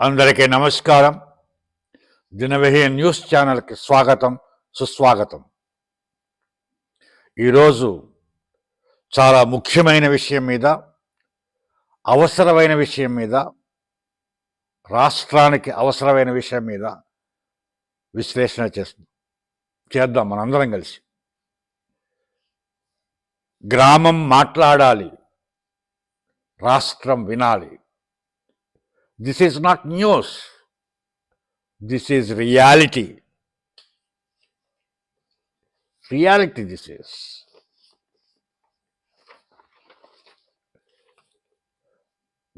అందరికీ నమస్కారం. దినవహి న్యూస్ ఛానల్కి స్వాగతం సుస్వాగతం. ఈరోజు చాలా ముఖ్యమైన విషయం మీద అవసరమైన విషయం మీద రాష్ట్రానికి అవసరమైన విషయం మీద విశ్లేషణ చేస్తుంది చేద్దాం మనందరం కలిసి. గ్రామం మాట్లాడాలి రాష్ట్రం వినాలి. This is not news this is reality reality this is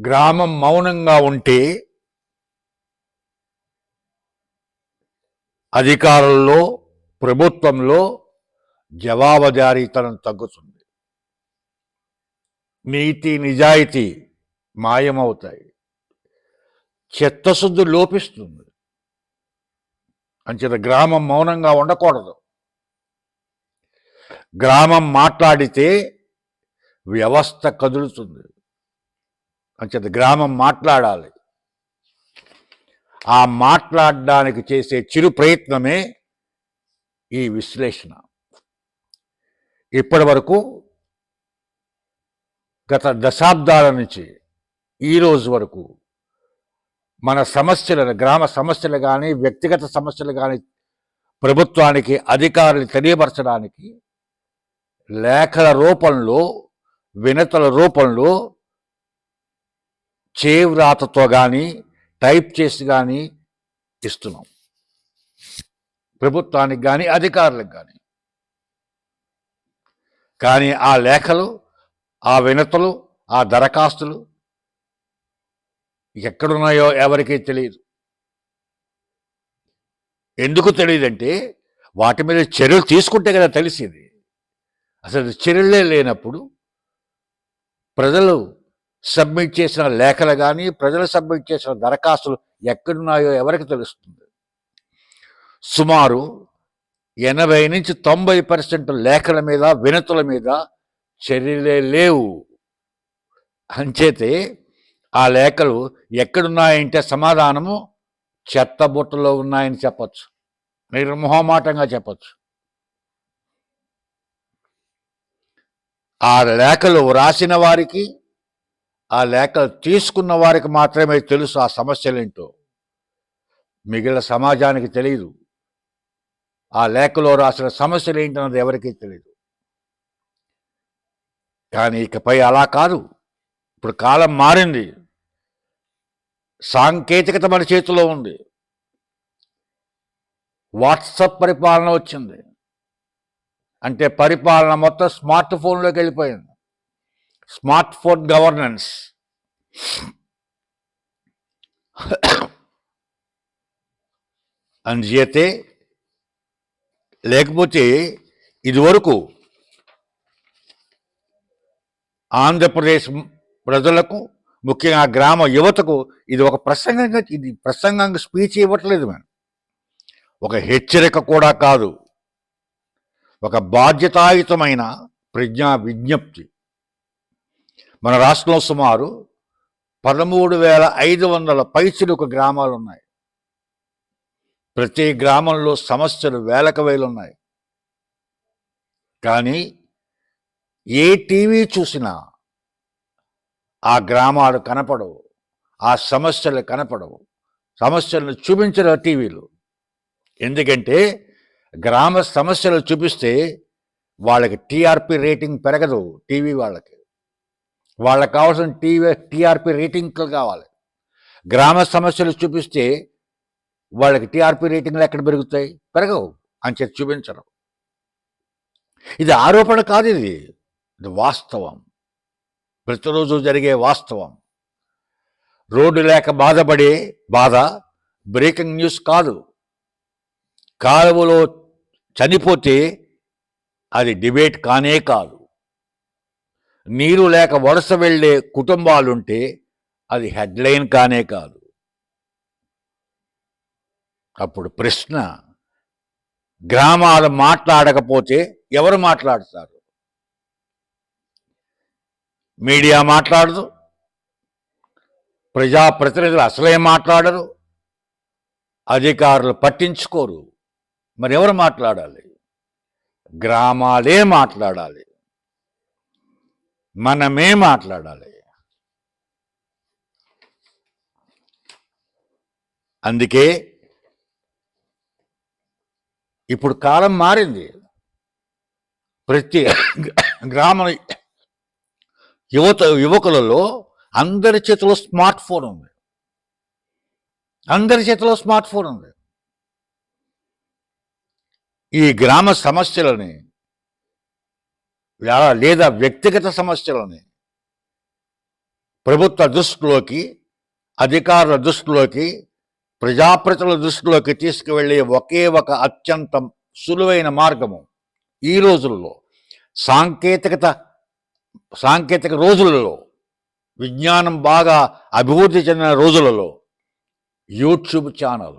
గ్రామం మౌనంగా ఉంటే అధికారంలో ప్రభుత్వంలో జవాబుదారీతనం తగ్గుతుంది. నీతి నిజాయితీ మాయమవుతాయి. చిత్తశుద్ధి లోపిస్తుంది. అంచేత గ్రామం మౌనంగా ఉండకూడదు. గ్రామం మాట్లాడితే వ్యవస్థ కదులుతుంది. అంచేత గ్రామం మాట్లాడాలి. ఆ మాట్లాడడానికి చేసే చిరు ప్రయత్నమే ఈ విశ్లేషణ. ఇప్పటి వరకు గత దశాబ్దాల నుంచి ఈ రోజు వరకు మన సమస్యలను గ్రామ సమస్యలు కానీ వ్యక్తిగత సమస్యలు కానీ ప్రభుత్వానికి అధికారులు తెలియపరచడానికి లేఖల రూపంలో వినతల రూపంలో చేవ్రాతతో కానీ టైప్ చేసి కానీ ఇస్తున్నాం. ప్రభుత్వానికి కానీ అధికారులకు కానీ కానీ ఆ లేఖలు ఆ వినతులు ఆ దరఖాస్తులు ఎక్కడున్నాయో ఎవరికీ తెలియదు ఎందుకు తెలియదంటే వాటి మీద చర్యలు తీసుకుంటే కదా తెలిసేది. అసలు చర్యలే లేనప్పుడు ప్రజలు సబ్మిట్ చేసిన లేఖలు కానీ ప్రజలు సబ్మిట్ చేసిన దరఖాస్తులు ఎక్కడున్నాయో ఎవరికి తెలుస్తుంది? సుమారు ఎనభై నుంచి తొంభై పర్సెంట్ లేఖల మీద వినతుల మీద చర్యలే లేవు. అంచేతే ఆ లేఖలు ఎక్కడున్నాయంటే సమాధానము చెత్త బుట్టలో ఉన్నాయని చెప్పచ్చు. నిర్మోహమాటంగా చెప్పచ్చు. ఆ లేఖలు వ్రాసిన వారికి ఆ లేఖలు తీసుకున్న వారికి మాత్రమే తెలుసు ఆ సమస్యలేంటో. మిగిలిన సమాజానికి తెలియదు ఆ లేఖలో రాసిన సమస్యలు ఏంటన్నది ఎవరికీ తెలియదు కానీ ఇకపై అలా కాదు. ఇప్పుడు కాలం మారింది. సాంకేతికత మన చేతిలో ఉంది. వాట్సప్ పరిపాలన వచ్చింది. అంటే పరిపాలన మొత్తం స్మార్ట్ ఫోన్లోకి వెళ్ళిపోయింది. Smartphone governance. అందుచేతే లేకపోతే ఇదివరకు ఆంధ్రప్రదేశ్ ప్రజలకు ముఖ్యంగా గ్రామ యువతకు ఇది ఒక ప్రసంగంగా ఇది ప్రసంగంగా స్పీచ్ ఇవ్వట్లేదు మేము ఒక హెచ్చరిక కూడా కాదు. ఒక బాధ్యతాయుతమైన ప్రజ్ఞా విజ్ఞప్తి. మన రాష్ట్రంలో సుమారు పదమూడు వేల ఐదు వందల పైచిలుకు గ్రామాలు ఉన్నాయి. ప్రతి గ్రామంలో సమస్యలు వేలకు వేలు ఉన్నాయి కానీ ఏ టీవీ చూసినా గ్రామాలు కనపడవు ఆ సమస్యలు కనపడవు. సమస్యలను చూపించరు టీవీలు. ఎందుకంటే గ్రామ సమస్యలు చూపిస్తే వాళ్ళకి టీఆర్పీ రేటింగ్ పెరగదు టీవీ వాళ్ళకి. వాళ్ళకి కావాల్సిన టీవీ టీఆర్పీ రేటింగ్లు కావాలి. గ్రామ సమస్యలు చూపిస్తే వాళ్ళకి టీఆర్పీ రేటింగ్లు ఎక్కడ పెరుగుతాయి? పెరగవు. అని చెప్పి చూపించరు. ఇది ఆరోపణ కాదు ఇది. ఇది వాస్తవం. ప్రతిరోజు జరిగే వాస్తవం. రోడ్డు లేక బాధపడే బాధ బ్రేకింగ్ న్యూస్ కాదు. కాలువలో చనిపోతే అది డిబేట్ కానే కాదు. నీరు లేక వలస వెళ్ళే కుటుంబాలుంటే అది హెడ్లైన్ కానే కాదు. అప్పుడు ప్రశ్న గ్రామాలు మాట్లాడకపోతే ఎవరు మాట్లాడతారు? మీడియా మాట్లాడదు. ప్రజాప్రతినిధులు అసలే మాట్లాడరు. అధికారులు పట్టించుకోరు. మరి ఎవరు మాట్లాడాలి? గ్రామాలే మాట్లాడాలి. మనమే మాట్లాడాలి. అందుకే ఇప్పుడు కాలం మారింది. ప్రతి గ్రామం యువత యువకులలో అందరి చేతిలో స్మార్ట్ ఫోన్ ఉంది. అందరి చేతిలో స్మార్ట్ ఫోన్ ఉంది. ఈ గ్రామ సమస్యలని లేదా- వ్యక్తిగత సమస్యలని ప్రభుత్వ దృష్టిలోకి అధికారుల దృష్టిలోకి ప్రజాప్రతుల దృష్టిలోకి తీసుకువెళ్ళే ఒకే ఒక అత్యంత సులువైన మార్గము ఈ రోజుల్లో సాంకేతికత సాంకేతిక రోజులలో విజ్ఞానం బాగా అభివృద్ధి చెందిన రోజులలో యూట్యూబ్ ఛానల్.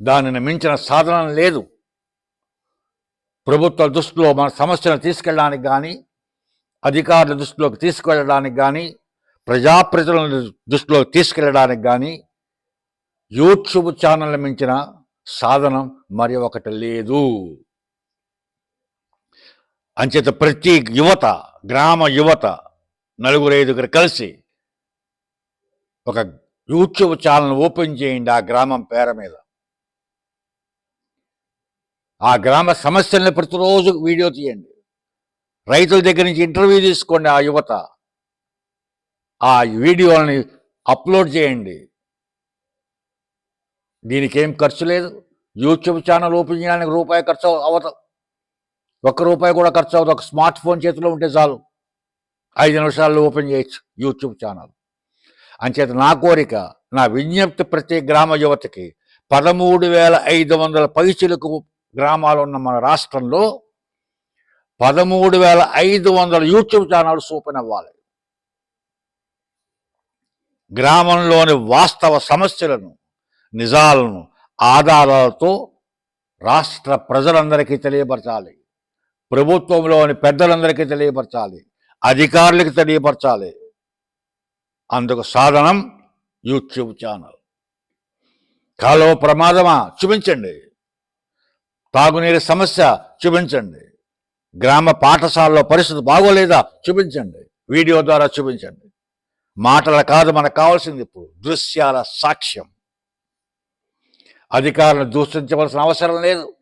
దానిని మించిన సాధన లేదు. ప్రభుత్వ దృష్టిలో మన సమస్యను తీసుకెళ్ళడానికి కానీ అధికారుల దృష్టిలోకి తీసుకెళ్ళడానికి కానీ ప్రజాప్రతినిధుల దృష్టిలోకి తీసుకెళ్ళడానికి కానీ యూట్యూబ్ ఛానల్ మించిన సాధనం మరి ఒకటి లేదు. అంచేత ప్రతి యువత గ్రామ యువత నలుగురు ఐదుగురు కలిసి ఒక యూట్యూబ్ ఛానల్ ఓపెన్ చేయండి ఆ గ్రామం పేర మీద. ఆ గ్రామ సమస్యలను ప్రతిరోజు వీడియో తీయండి. రైతుల దగ్గర నుంచి ఇంటర్వ్యూ తీసుకోండి ఆ యువత. ఆ వీడియోని అప్లోడ్ చేయండి. దీనికి ఏం ఖర్చు లేదు. యూట్యూబ్ ఛానల్ ఓపెన్ చేయడానికి రూపాయి ఖర్చు అవత ఒక్క రూపాయి కూడా ఖర్చు అవ్వదు. ఒక స్మార్ట్ ఫోన్ చేతిలో ఉంటే చాలు. ఐదు నిమిషాల్లో ఓపెన్ చేయొచ్చు యూట్యూబ్ ఛానల్. అంచేత నా కోరిక నా విజ్ఞప్తి ప్రతి గ్రామ యువతకి పదమూడు వేల ఐదు వందల పైసలకు గ్రామాలు ఉన్న మన రాష్ట్రంలో పదమూడు వేల ఐదు వందల యూట్యూబ్ ఛానల్స్ ఓపెన్ అవ్వాలి. గ్రామంలోని వాస్తవ సమస్యలను నిజాలను ఆధారాలతో రాష్ట్ర ప్రజలందరికీ తెలియపరచాలి. ప్రభుత్వంలోని పెద్దలందరికీ తెలియపరచాలి అధికారులకు తెలియపరచాలి. అందుకు సాధనం యూట్యూబ్ ఛానల్. కాలువ ప్రమాదమా? చూపించండి. తాగునీరు సమస్య? చూపించండి. గ్రామ పాఠశాలలో పరిస్థితి బాగోలేదా? చూపించండి. వీడియో ద్వారా చూపించండి. మాటల కాదు మనకు కావాల్సింది ఇప్పుడు దృశ్యాల సాక్ష్యం. అధికారులను దూషించవలసిన అవసరం లేదు.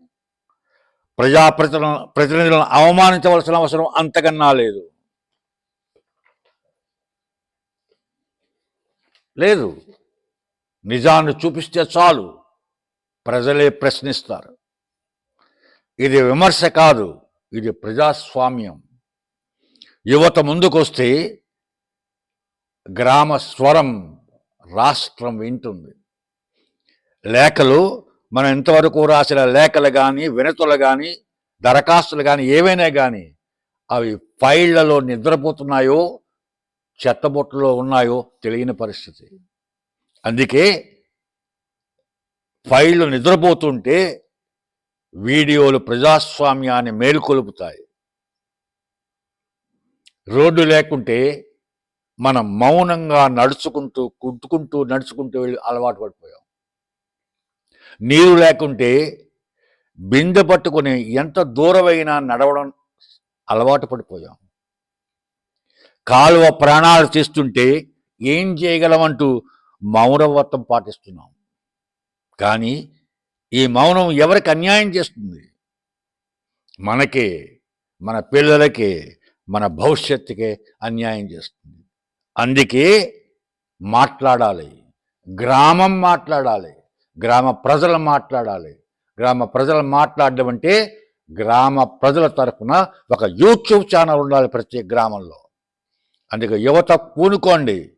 ప్రజాప్రతిని ప్రతినిధులను అవమానించవలసిన అవసరం అంతకన్నా లేదు. లేదు. నిజాన్ని చూపిస్తే చాలు. ప్రజలే ప్రశ్నిస్తారు. ఇది విమర్శ కాదు. ఇది ప్రజాస్వామ్యం. యువత ముందుకొస్తే గ్రామ స్వరం రాష్ట్రం వింటుంది. లేఖలు మనం ఇంతవరకు రాసిన లేఖలు కానీ వినతులు కానీ దరఖాస్తులు కానీ ఏవైనా కానీ అవి ఫైళ్ళలో నిద్రపోతున్నాయో చెత్తబొట్టులో ఉన్నాయో తెలియని పరిస్థితి. అందుకే ఫైళ్ళు నిద్రపోతుంటే వీడియోలు ప్రజాస్వామ్యాన్ని మేలుకొలుపుతాయి. రోడ్డు లేకుంటే మనం మౌనంగా నడుచుకుంటూ కుట్టుకుంటూ నడుచుకుంటూ వెళ్ళి అలవాటు పడిపోయాం. నీరు లేకుంటే బిందె పట్టుకొని ఎంత దూరమైనా నడవడం అలవాటు పడిపోయాం. కాలువ ప్రాణాలు తీస్తుంటే ఏం చేయగలమంటూ మౌనవ్రతం పాటిస్తున్నాం. కానీ ఈ మౌనం ఎవరికి అన్యాయం చేస్తుంది? మనకే మన పిల్లలకే మన భవిష్యత్తుకే అన్యాయం చేస్తుంది. అందుకే మాట్లాడాలి గ్రామం మాట్లాడాలి. గ్రామ ప్రజలు మాట్లాడాలి. గ్రామ ప్రజలు మాట్లాడడం అంటే గ్రామ ప్రజల తరఫున ఒక యూట్యూబ్ ఛానల్ ఉండాలి ప్రతి గ్రామంలో. అందుకే యువత పూనుకోండి.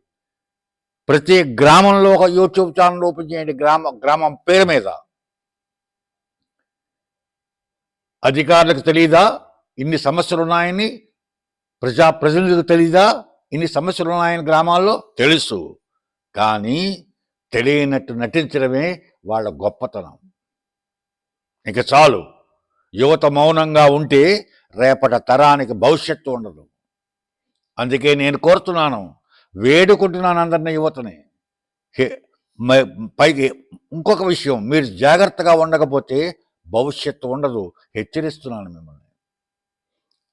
ప్రతి గ్రామంలో ఒక యూట్యూబ్ ఛానల్ ఓపెన్ చేయండి గ్రామ గ్రామం పేరు మీద. అధికారులకు తెలియదా ఇన్ని సమస్యలు ఉన్నాయని ప్రజా ప్రజలకు తెలీదా? ఇన్ని సమస్యలు ఉన్నాయని గ్రామాల్లో? తెలుసు. కానీ తెలియనట్టు నటించడమే వాళ్ళ గొప్పతనం. ఇక చాలు. యువత మౌనంగా ఉంటే రేపటి తరానికి భవిష్యత్తు ఉండదు. అందుకే నేను కోరుతున్నాను. వేడుకుంటున్నాను అందరిని యువతని. హే- మ- పైకి ఇంకొక విషయం. మీరు జాగ్రత్తగా ఉండకపోతే భవిష్యత్తు ఉండదు. హెచ్చరిస్తున్నాను మిమ్మల్ని.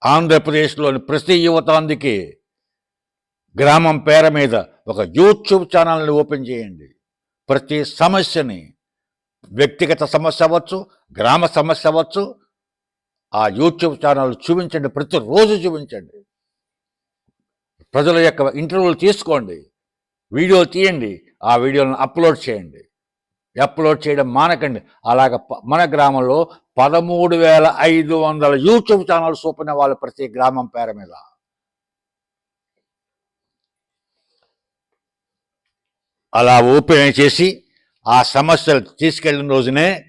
ఆంధ్రప్రదేశ్లోని ప్రతి యువత అందుకే గ్రామం పేర మీద ఒక యూట్యూబ్ ఛానల్ని ఓపెన్ చేయండి. ప్రతి సమస్యని వ్యక్తిగత సమస్య అవ్వచ్చు గ్రామ సమస్య అవ్వచ్చు ఆ యూట్యూబ్ ఛానల్ చూపించండి ప్రతిరోజు చూపించండి. ప్రజల యొక్క ఇంటర్వ్యూలు తీసుకోండి వీడియో తీయండి ఆ వీడియోలను అప్లోడ్ చేయండి. అప్లోడ్ చేయడం మానకండి. అలాగ మన గ్రామంలో పదమూడు వేల ఐదు వందల యూట్యూబ్ ఛానల్స్ ఓపెన్ వాళ్ళు ప్రతి గ్రామం పేర మీద. అలా ఓపెన్ చేసి ఆ సమస్యలు తీసుకెళ్ళిన రోజునే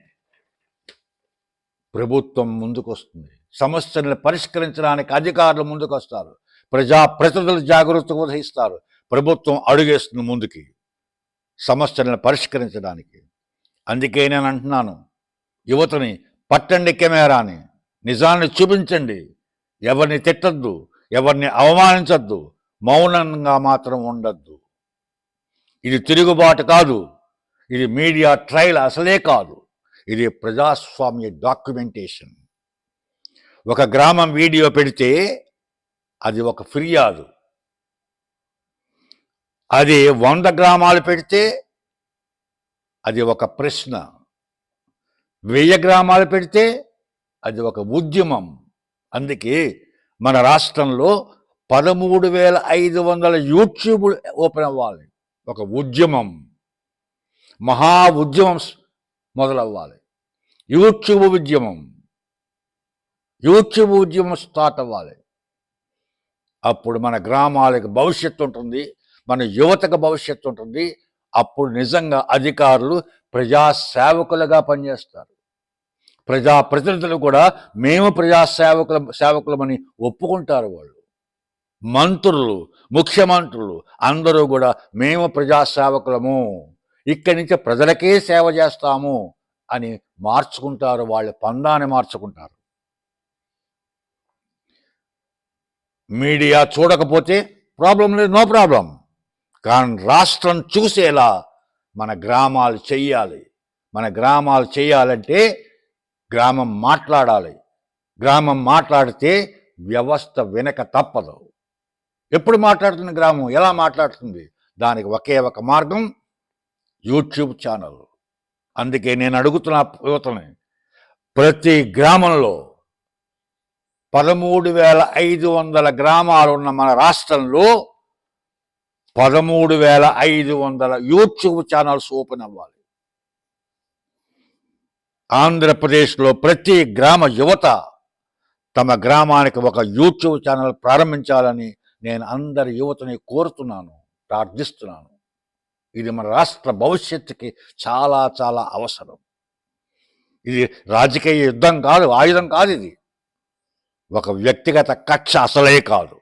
ప్రభుత్వం ముందుకు వస్తుంది సమస్యలను పరిష్కరించడానికి అధికారులు ముందుకు వస్తారు ప్రజా ప్రతినిధులు జాగృతి వహిస్తారు. ప్రభుత్వం అడుగేస్తుంది ముందుకి సమస్యలను పరిష్కరించడానికి. అందుకే నేను అంటున్నాను యువతని పట్టండి కెమెరాని నిజాన్ని చూపించండి. ఎవరిని తిట్టద్దు ఎవరిని అవమానించద్దు మౌనంగా మాత్రం ఉండద్దు. ఇది తిరుగుబాటు కాదు. ఇది మీడియా ట్రయల్ అసలే కాదు. ఇది ప్రజాస్వామ్య డాక్యుమెంటేషన్. ఒక గ్రామం వీడియో పెడితే అది ఒక ఫిర్యాదు. అది వంద గ్రామాలు పెడితే అది ఒక ప్రశ్న. వెయ్యి గ్రామాలు పెడితే అది ఒక ఉద్యమం. అందుకే మన రాష్ట్రంలో పదమూడు వేల ఐదు వందల యూట్యూబ్ ఓపెన్ అవ్వాలి. ఒక ఉద్యమం. మహా ఉద్యమం మొదలవ్వాలి. యూట్యూబ్ ఉద్యమం. యూట్యూబ్ ఉద్యమం స్టార్ట్ అవ్వాలి. అప్పుడు మన గ్రామాలకు భవిష్యత్తు ఉంటుంది. మన యువతకు భవిష్యత్తు ఉంటుంది. అప్పుడు నిజంగా అధికారులు ప్రజాసేవకులుగా పనిచేస్తారు. ప్రజా ప్రతినిధులు కూడా మేము ప్రజాసేవకుల సేవకులమని ఒప్పుకుంటారు వాళ్ళు. మంత్రులు ముఖ్యమంత్రులు అందరూ కూడా మేము ప్రజాసేవకులము. ఇక్కడి నుంచి ప్రజలకే సేవ చేస్తాము అని మార్చుకుంటారు వాళ్ళ పందాన్ని మార్చుకుంటారు. మీడియా చూడకపోతే ప్రాబ్లం లేదు నో ప్రాబ్లం. కానీ రాష్ట్రం చూసేలా మన గ్రామాలు చెయ్యాలి. మన గ్రామాలు చేయాలంటే గ్రామం మాట్లాడాలి. గ్రామం మాట్లాడితే వ్యవస్థ వెనక తప్పదు. ఎప్పుడు మాట్లాడుతుంది గ్రామం? ఎలా మాట్లాడుతుంది? దానికి ఒకే ఒక మార్గం యూట్యూబ్ ఛానల్. అందుకే నేను అడుగుతున్న యువతని ప్రతి గ్రామంలో పదమూడు వేల ఐదు వందల గ్రామాలు ఉన్న మన రాష్ట్రంలో పదమూడు వేల ఐదు వందల యూట్యూబ్ ఛానల్స్ ఓపెన్ అవ్వాలి. ఆంధ్రప్రదేశ్లో ప్రతి గ్రామ యువత తమ గ్రామానికి ఒక యూట్యూబ్ ఛానల్ ప్రారంభించాలని నేను అందరి యువతని కోరుతున్నాను ప్రార్థిస్తున్నాను. ఇది మన రాష్ట్ర భవిష్యత్తుకి చాలా చాలా అవసరం. ఇది రాజకీయ యుద్ధం కాదు ఆయుధం కాదు ఇది. ఒక వ్యక్తిగత కక్ష అసలే కాదు.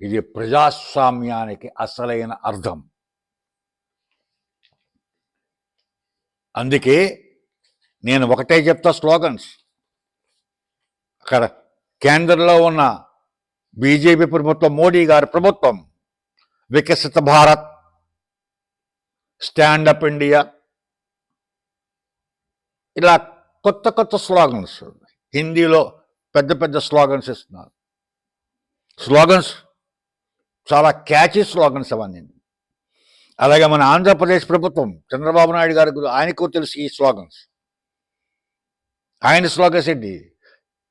ఇది ప్రజాస్వామ్యానికి అసలైన అర్థం. అందుకే నేను ఒకటే చెప్తా స్లోగన్స్. అక్కడ కేంద్రంలో ఉన్న బీజేపీ ప్రభుత్వం మోడీ గారి ప్రభుత్వం వికసిత భారత్ స్టాండప్ ఇండియా. ఇలా కొత్త కొత్త స్లోగన్స్ హిందీలో పెద్ద పెద్ద స్లోగన్స్ ఇస్తున్నారు. స్లోగన్స్ చాలా క్యాచీ స్లోగన్స్ అవన్నీ. అలాగే మన ఆంధ్రప్రదేశ్ ప్రభుత్వం చంద్రబాబు నాయుడు గారి ఆయనకు తెలుసు ఈ స్లోగన్స్. ఆయన స్లోగన్స్ ఏంటి?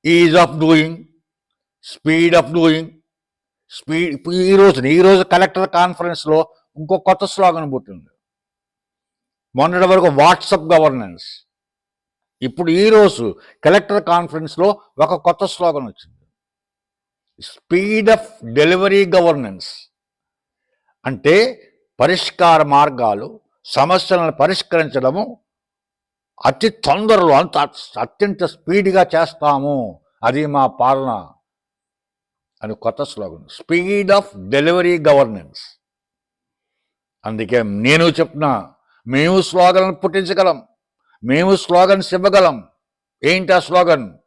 Ease of doing speed of doing speed ఇప్పుడు ఈ రోజు ఈ రోజు కలెక్టర్ కాన్ఫరెన్స్లో ఇంకో కొత్త స్లోగన్ పుట్టింది. మొన్నటి వరకు వాట్సప్ గవర్నెన్స్. ఇప్పుడు ఈ రోజు కలెక్టర్ కాన్ఫరెన్స్లో ఒక కొత్త స్లోగన్ వచ్చింది. Speed of delivery governance. అంటే పరిష్కార మార్గాలు సమస్యలను పరిష్కరించడము అతి తొందరలో అంత అత్యంత స్పీడ్గా చేస్తాము. అది మా పాలన. అని కొత్త slogan. Speed of delivery governance. అందుకే నేను చెప్తున్నా మేము స్లోగన్ పుట్టించగలం మేము స్లోగన్స్ ఇవ్వగలం. ఏంటి ఆ slogan?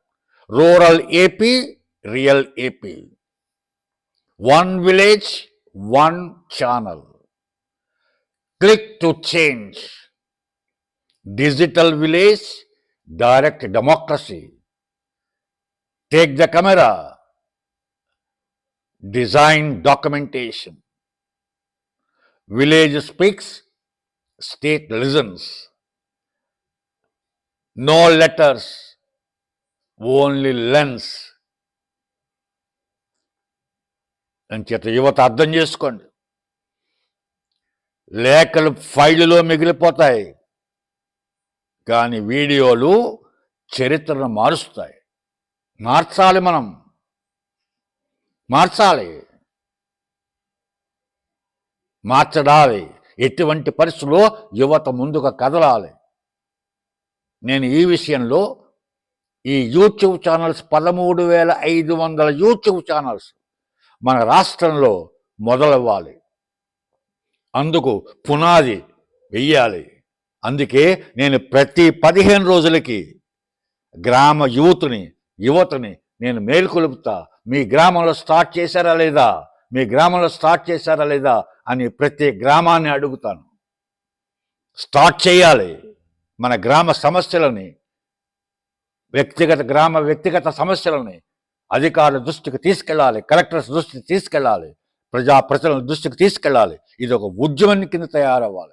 Rural AP real AP. One village one channel. Click to change. Digital village direct democracy. Take the camera. Design documentation village speaks state listens no letters only lens అంచేత యువత అర్థం చేసుకోండి లేఖలు ఫైళ్ళలో మిగిలిపోతాయి కానీ వీడియోలు చరిత్రను మారుస్తాయి మార్చాలి మనం మార్చాలి. మార్చడాలి. ఎటువంటి పరిస్థితుల్లో యువత ముందుగా కదలాలి. నేను ఈ విషయంలో ఈ యూట్యూబ్ ఛానల్స్ పదమూడు వేల ఐదు వందల యూట్యూబ్ ఛానల్స్ మన రాష్ట్రంలో మొదలవ్వాలి. అందుకు పునాది వెయ్యాలి అందుకే నేను ప్రతి పదిహేను రోజులకి గ్రామ యూత్ని యువతని నేను మేల్కొలుపుతా. మీ గ్రామంలో స్టార్ట్ చేశారా లేదా? మీ గ్రామంలో స్టార్ట్ చేశారా లేదా అని ప్రతి గ్రామాన్ని అడుగుతాను. స్టార్ట్ చేయాలి. మన గ్రామ సమస్యలని వ్యక్తిగత గ్రామ వ్యక్తిగత సమస్యలని అధికారుల దృష్టికి తీసుకెళ్ళాలి కలెక్టర్స్ దృష్టికి తీసుకెళ్ళాలి ప్రజా దృష్టికి తీసుకెళ్ళాలి. ఇది ఒక ఉద్యమం కింద తయారవ్వాలి.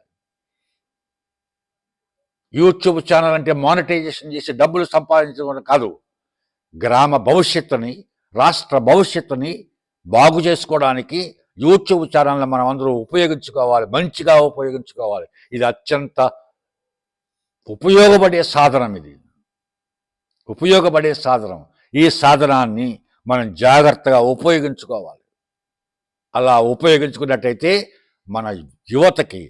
యూట్యూబ్ ఛానల్ అంటే మానిటైజేషన్ చేసి డబ్బులు సంపాదించడం కాదు. గ్రామ భవిష్యత్తుని రాష్ట్ర భవిష్యత్తుని బాగు చేసుకోవడానికి యూట్యూబ్ ఛానల్ని మనం అందరూ ఉపయోగించుకోవాలి మంచిగా ఉపయోగించుకోవాలి. ఇది అత్యంత ఉపయోగపడే సాధనం ఇది. ఉపయోగపడే సాధనం. ఈ సాధనాన్ని మనం జాగ్రత్తగా ఉపయోగించుకోవాలి. అలా ఉపయోగించుకున్నట్టయితే మన యువతకి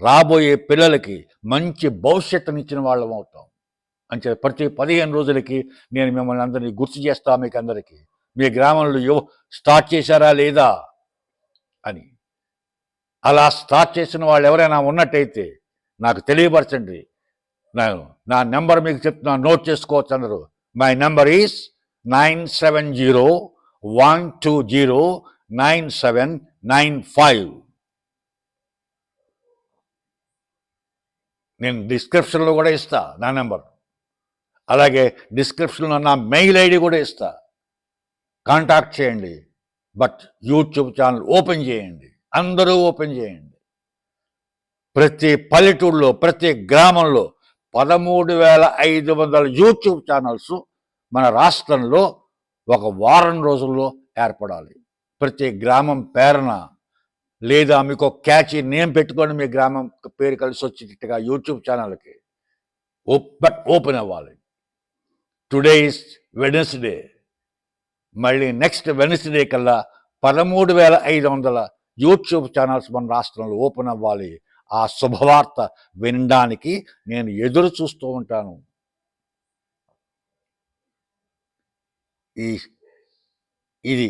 రాబోయే పిల్లలకి మంచి భవిష్యత్తునిచ్చిన వాళ్ళం అవుతాం. అంటే ప్రతి పదిహేను రోజులకి నేను మిమ్మల్ని అందరినీ గుర్తు చేస్తాను మీకు అందరికీ. మీ గ్రామంలో యువ స్టార్ట్ చేశారా లేదా అని. అలా స్టార్ట్ చేసిన వాళ్ళు ఎవరైనా ఉన్నట్టయితే నాకు తెలియపరచండి. నేను నా నెంబర్ మీకు చెప్తున్నాను నోట్ చేసుకోవచ్చు అన్నారు my number is nine seven zero one two zero nine seven nine five. నేను డిస్క్రిప్షన్లో కూడా ఇస్తా నా నెంబర్. అలాగే డిస్క్రిప్షన్లో నా మెయిల్ ఐడి కూడా ఇస్తా. కాంటాక్ట్ చేయండి. బట్ యూట్యూబ్ ఛానల్ ఓపెన్ చేయండి. అందరూ ఓపెన్ చేయండి. ప్రతి పల్లెటూళ్ళలో ప్రతి గ్రామంలో పదమూడు వేల ఐదు వందల యూట్యూబ్ ఛానల్స్ మన రాష్ట్రంలో ఒక వారం రోజుల్లో ఏర్పడాలి. ప్రతి గ్రామం పేరున లేదా మీకు ఒక క్యాచీ నేమ్ పెట్టుకొని మీ గ్రామం పేరు కలిసి వచ్చేటట్టుగా యూట్యూబ్ ఛానల్కి బట్ ఓపెన్ అవ్వాలి. టుడే ఇస్ వెనస్డే మళ్ళీ నెక్స్ట్ వెనస్డే కల్లా పదమూడు వేల ఐదు వందల యూట్యూబ్ ఛానల్స్ మన రాష్ట్రంలో ఓపెన్ అవ్వాలి. ఆ శుభవార్త వినడానికి నేను ఎదురు చూస్తూ ఉంటాను. ఈ ఇది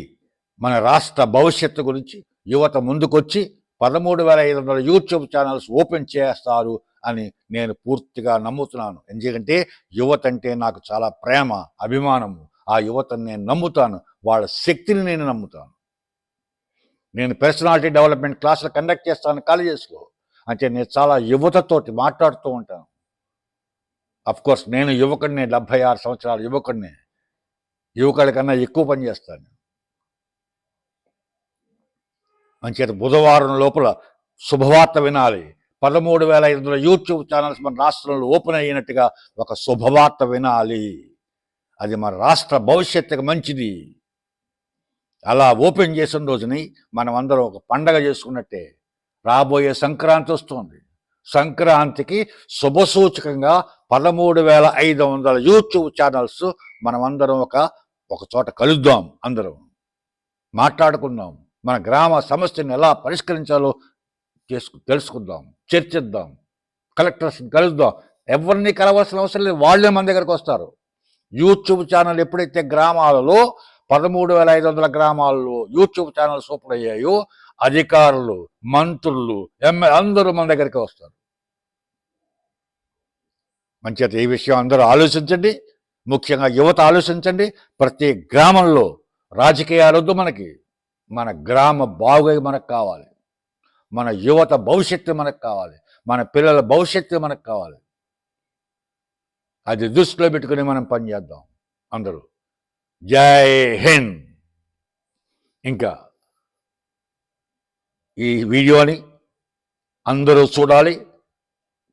మన రాష్ట్ర భవిష్యత్తు గురించి యువత ముందుకొచ్చి పదమూడు వేల ఐదు వందల యూట్యూబ్ ఛానల్స్ ఓపెన్ చేస్తారు అని నేను పూర్తిగా నమ్ముతున్నాను. ఎందుకంటే యువత అంటే నాకు చాలా ప్రేమ అభిమానము. ఆ యువతను నేను నమ్ముతాను. వాళ్ళ శక్తిని నేను నమ్ముతాను. నేను పర్సనాలిటీ డెవలప్మెంట్ క్లాసులు కండక్ట్ చేస్తాను కాలేజెస్లో అంటే నేను చాలా యువతతోటి మాట్లాడుతూ ఉంటాను. అఫ్కోర్స్ నేను యువకుడిని డెబ్భై ఆరు సంవత్సరాల యువకుడిని. యువకుడి కన్నా ఎక్కువ పని చేస్తాను మంచిగా బుధవారం లోపల శుభవార్త వినాలి. పదమూడు వేల ఐదు వందల యూట్యూబ్ ఛానల్స్ మన రాష్ట్రంలో ఓపెన్ అయినట్టుగా ఒక శుభవార్త వినాలి. అది మన రాష్ట్ర భవిష్యత్తుకు మంచిది. అలా ఓపెన్ చేసిన రోజుని మనం అందరం ఒక పండగ చేసుకున్నట్టే రాబోయే సంక్రాంతి వస్తుంది. సంక్రాంతికి శుభసూచకంగా పదమూడు వేల ఐదు వందల యూట్యూబ్ ఛానల్స్ మనం అందరం ఒక ఒక చోట కలుద్దాం అందరం. మాట్లాడుకుందాం. మన గ్రామ సమస్యను ఎలా పరిష్కరించాలో చేసుకు తెలుసుకుందాం చర్చిద్దాం కలెక్టర్స్ని కలుద్దాం. ఎవరిని కలవాల్సిన అవసరం లేదు. వాళ్ళే మన దగ్గరకు వస్తారు. యూట్యూబ్ ఛానల్ ఎప్పుడైతే గ్రామాలలో పదమూడు వేల ఐదు వందల గ్రామాల్లో యూట్యూబ్ ఛానల్ సూపర్ అయ్యాయో అధికారులు మంత్రులు ఎమ్మెల్యే అందరూ మన దగ్గరికి వస్తారు. మంచిగా ఈ విషయం అందరూ ఆలోచించండి. ముఖ్యంగా యువత ఆలోచించండి. ప్రతి గ్రామంలో రాజకీయాలొద్దు మనకి. మన గ్రామ బాగు మనకు కావాలి. మన యువత భవిష్యత్తు మనకు కావాలి. మన పిల్లల భవిష్యత్తు మనకు కావాలి. అది దృష్టిలో పెట్టుకుని మనం పనిచేద్దాం అందరూ. జై హింద్. ఇంకా ఈ వీడియోని అందరూ చూడాలి.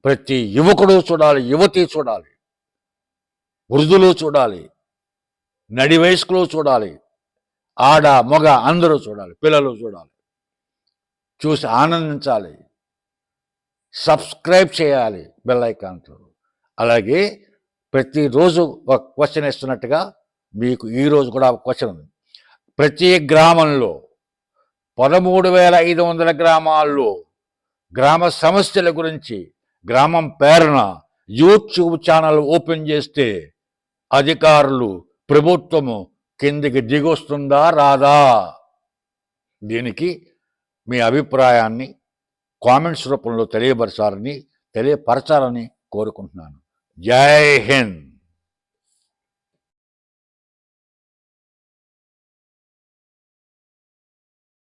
ప్రతి యువకుడు చూడాలి. యువతి చూడాలి. వృద్ధులు చూడాలి. నడి వయస్కులు చూడాలి. ఆడ మగ అందరూ చూడాలి. పిల్లలు చూడాలి. చూసి ఆనందించాలి. సబ్స్క్రైబ్ చేయాలి బెల్ ఐకాన్తో. అలాగే ప్రతిరోజు ఒక క్వశ్చన్ ఇస్తున్నట్టుగా మీకు ఈరోజు కూడా ఒక క్వశ్చన్ ఉంది. ప్రతి గ్రామంలో పదమూడు వేల ఐదు వందల గ్రామాల్లో గ్రామ సమస్యల గురించి గ్రామం పేరున యూట్యూబ్ ఛానల్ ఓపెన్ చేస్తే అధికారులు ప్రభుత్వము కిందికి దిగొస్తుందా రాదా? దీనికి మీ అభిప్రాయాన్ని కామెంట్స్ రూపంలో తెలియపరచాలని తెలియపరచాలని కోరుకుంటున్నాను. జై హింద్